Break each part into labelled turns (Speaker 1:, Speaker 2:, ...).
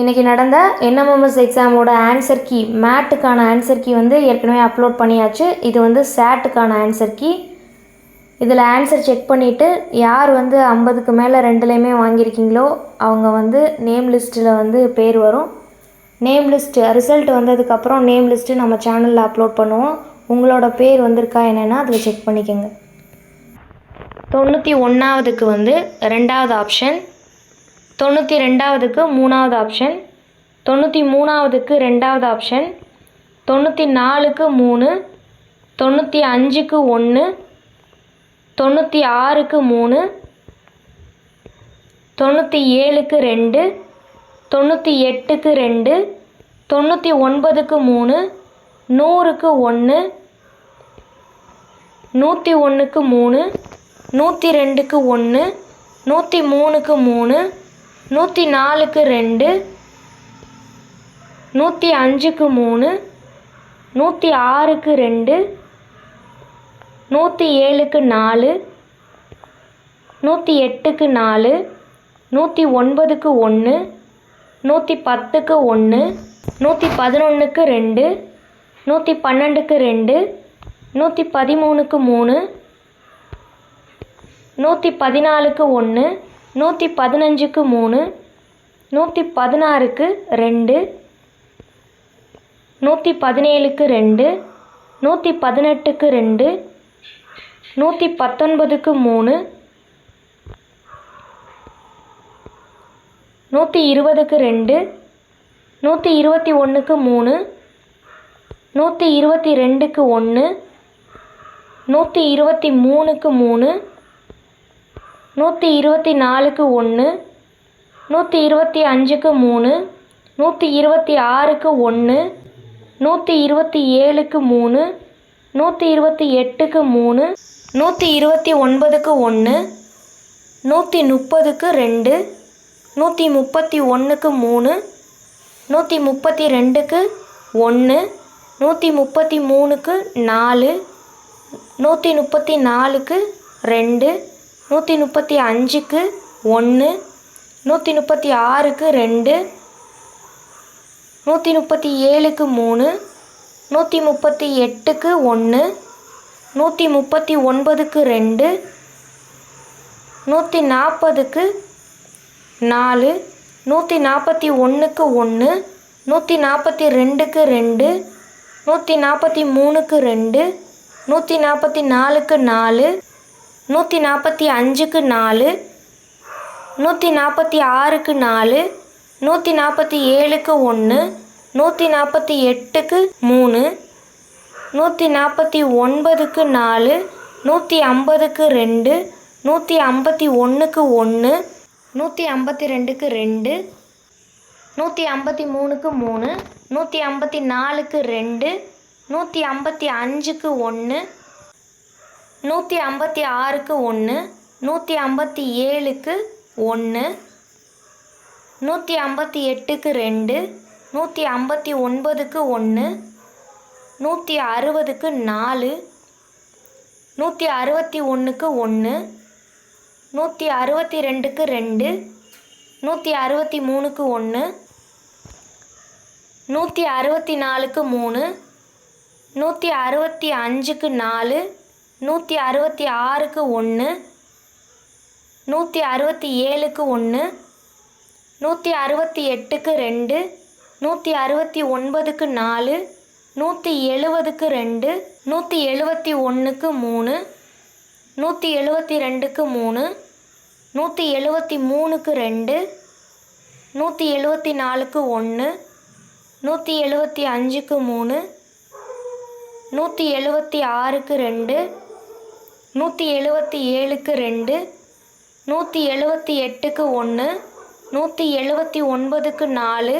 Speaker 1: இன்றைக்கி நடந்த என்எம்எம்எஸ் எக்ஸாமோட ஆன்சர் கீ மேட்டுக்கான ஆன்சர் கீ வந்து ஏற்கனவே அப்லோட் பண்ணியாச்சு. இது வந்து சேட்டுக்கான ஆன்சர் கீ இதில் ஆன்சர் செக் பண்ணிவிட்டு யார் வந்து ஐம்பதுக்கு மேலே ரெண்டுலேயுமே வாங்கியிருக்கீங்களோ அவங்க வந்து நேம் லிஸ்ட்டில் வந்து பேர் வரும். நேம் லிஸ்ட்டு ரிசல்ட் வந்ததுக்கப்புறம் நேம் லிஸ்ட்டு நம்ம சேனலில் அப்லோட் பண்ணுவோம். உங்களோட பேர் வந்திருக்கா என்னென்னா அதில் செக் பண்ணிக்கோங்க. தொண்ணூற்றி ஒன்றாவதுக்கு வந்து ரெண்டாவது ஆப்ஷன் தொண்ணூற்றி ரெண்டாவதுக்கு மூணாவது ஆப்ஷன் தொண்ணூற்றி மூணாவதுக்கு ரெண்டாவது ஆப்ஷன் தொண்ணூற்றி நாலுக்கு மூணு. தொண்ணூற்றி அஞ்சுக்கு ஒன்று தொண்ணூற்றி ஆறுக்கு மூணு. தொண்ணூற்றி ஏழுக்கு ரெண்டு. தொண்ணூற்றி எட்டுக்கு ரெண்டு. தொண்ணூற்றி ஒன்பதுக்கு மூணு. நூறுக்கு ஒன்று நூற்றி ஒன்றுக்கு மூணு. நூற்றி ரெண்டுக்கு ஒன்று நூற்றி மூணுக்கு மூணு. நூற்றி நாலுக்கு ரெண்டு நூற்றி அஞ்சுக்கு மூணு நூற்றி ஆறுக்கு ரெண்டு நூற்றி ஏழுக்கு நாலு நூற்றி எட்டுக்கு நாலு நூற்றி ஒன்பதுக்கு ஒன்று நூற்றி பத்துக்கு ஒன்று நூற்றி பதினொன்றுக்கு ரெண்டு நூற்றி பன்னெண்டுக்கு ரெண்டு நூற்றி பதிமூணுக்கு மூணு நூற்றி பதினாலுக்கு ஒன்று நூற்றி பதினஞ்சுக்கு மூணு நூற்றி பதினாறுக்கு ரெண்டு நூற்றி பதினேழுக்கு ரெண்டு நூற்றி பதினெட்டுக்கு ரெண்டு நூற்றி பத்தொன்பதுக்கு மூணு நூற்றி இருபதுக்கு ரெண்டு நூற்றி இருபத்தி ஒன்றுக்கு மூணு நூற்றி இருபத்தி ரெண்டுக்கு ஒன்று நூற்றி இருபத்தி மூணுக்கு மூணு நூற்றி இருபத்தி நாலுக்கு ஒன்று நூற்றி இருபத்தி அஞ்சுக்கு மூணு நூற்றி இருபத்தி ஆறுக்கு ஒன்று நூற்றி இருபத்தி ஏழுக்கு மூணு நூற்றி இருபத்தி எட்டுக்கு மூணு நூற்றி இருபத்தி ஒன்பதுக்கு ஒன்று நூற்றி முப்பதுக்கு ரெண்டு நூற்றி முப்பத்தி ஒன்றுக்கு மூணு நூற்றி முப்பத்தி ரெண்டுக்கு ஒன்று நூற்றி முப்பத்தி மூணுக்கு நாலு நூற்றி முப்பத்தி நாலுக்கு ரெண்டு நூற்றி முப்பத்தி அஞ்சுக்கு ஒன்று நூற்றி முப்பத்தி ஆறுக்கு ரெண்டு நூற்றி முப்பத்தி ஏழுக்கு மூணு நூற்றி முப்பத்தி எட்டுக்கு ஒன்று நூற்றி முப்பத்தி ஒன்பதுக்கு ரெண்டு நூற்றி நாற்பதுக்கு நாலு நூற்றி நாற்பத்தி ஒன்றுக்கு ஒன்று நூற்றி நாற்பத்தி ரெண்டுக்கு ரெண்டு நூற்றி நாற்பத்தி மூணுக்கு ரெண்டு நூற்றி நாற்பத்தி நாலுக்கு நாலு நூற்றி நாற்பத்தி அஞ்சுக்கு நாலு நூற்றி நாற்பத்தி ஆறுக்கு நாலு நூற்றி நாற்பத்தி ஏழுக்கு ஒன்று நூற்றி நாற்பத்தி எட்டுக்கு மூணு நூற்றி நாற்பத்தி ஒன்பதுக்கு நாலு நூற்றி ஐம்பதுக்கு ரெண்டு நூற்றி ஐம்பத்தி ஒன்றுக்கு ஒன்று நூற்றி ஐம்பத்தி ரெண்டுக்கு ரெண்டு நூற்றி ஐம்பத்தி மூணுக்கு மூணு நூற்றி ஐம்பத்தி நாலுக்கு ரெண்டு நூற்றி ஐம்பத்தி அஞ்சுக்கு ஒன்று நூற்றி ஐம்பத்தி ஆறுக்கு ஒன்று நூற்றி ஐம்பத்தி ஏழுக்கு ஒன்று நூற்றி ஐம்பத்தி எட்டுக்கு ரெண்டு நூற்றி ஐம்பத்தி ஒன்பதுக்கு ஒன்று நூற்றி அறுபதுக்கு நாலு நூற்றி அறுபத்தி ஒன்றுக்கு ஒன்று நூற்றி அறுபத்தி ரெண்டுக்கு ரெண்டு நூற்றி அறுபத்தி மூணுக்கு ஒன்று நூற்றி அறுபத்தி நாலுக்கு மூணு நூற்றி அறுபத்தி அஞ்சுக்கு நாலு நூற்றி அறுபத்தி ஆறுக்கு ஒன்று நூற்றி அறுபத்தி ஏழுக்கு ஒன்று நூற்றி அறுபத்தி எட்டுக்கு ரெண்டு நூற்றி அறுபத்தி ஒன்பதுக்கு நாலு நூற்றி எழுபதுக்கு ரெண்டு நூற்றி எழுபத்தி ஒன்றுக்கு மூணு நூற்றி எழுபத்தி ரெண்டுக்கு மூணு நூற்றி எழுபத்தி மூணுக்கு ரெண்டு நூற்றி எழுபத்தி நாலுக்கு ஒன்று நூற்றி எழுபத்தி அஞ்சுக்கு மூணு நூற்றி எழுபத்தி ஆறுக்கு ரெண்டு நூற்றி எழுபத்தி ஏழுக்கு ரெண்டு நூற்றி எழுபத்தி எட்டுக்கு ஒன்று நூற்றி எழுபத்தி ஒன்பதுக்கு நாலு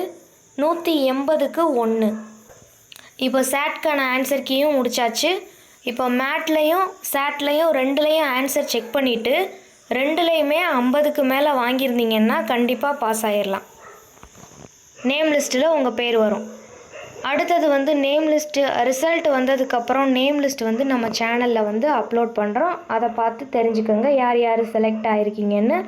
Speaker 1: நூற்றி எண்பதுக்கு ஒன்று இப்போ சேட்கான ஆன்சர் கீயும் முடிச்சாச்சு. இப்போ மேட்லேயும் சேட்லேயும் ரெண்டுலேயும் ஆன்சர் செக் பண்ணிவிட்டு ரெண்டுலேயுமே ஐம்பதுக்கு மேலே வாங்கியிருந்தீங்கன்னா கண்டிப்பாக பாஸ் ஆயிடலாம் நேம் லிஸ்ட்டில் உங்கள் பேர் வரும். அடுத்தது வந்து நேம் லிஸ்ட்டு ரிசல்ட் வந்ததுக்கப்புறம் நேம் லிஸ்ட் வந்து நம்ம சேனலில் வந்து அப்லோட் பண்ணுறோம் அதை பார்த்து தெரிஞ்சுக்கோங்க. யார் யார் செலக்ட் ஆகிருக்கீங்கன்னு